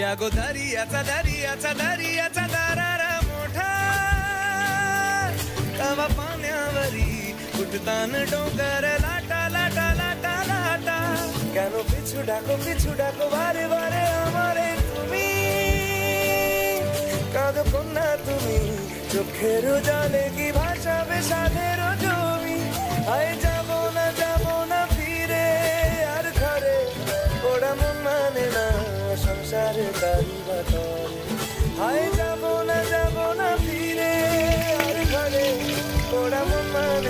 या गो दरियाचा दरियाचा दरियाचा दरारा मोठा तवा पाण्यावरी उठतान डोंगर लाटा लाटा लाटा लाटा কেন পিছু ডাকো পিছু ডাকো বারে বারে আমারে তুমি কাঁদো কন্যা তুমি চোখের জলে কি ভাসাবে সাধের তারি আয় না, যাব না ফিরে, আর ঘরে মন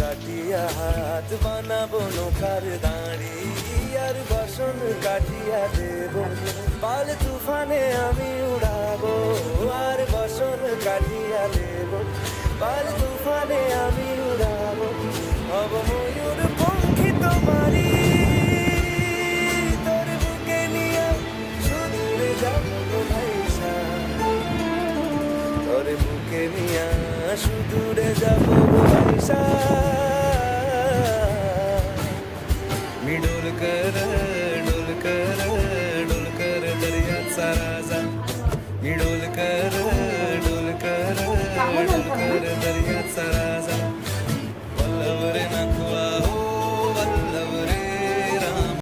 কাটিয়া হাত বানাবো নৌকার দাঁড়ি, আর বসন কাটিয়া দেব পাল তুফানে আমি উড়াবো, আর বসন কাটিয়া দেব পাল তোরে বুকে নিয়া সুদূরে যাব ভাইসা मी डोलकर डोलकर डोलकर दर्याचा राजा मी डोलकर डोलकर डोलकर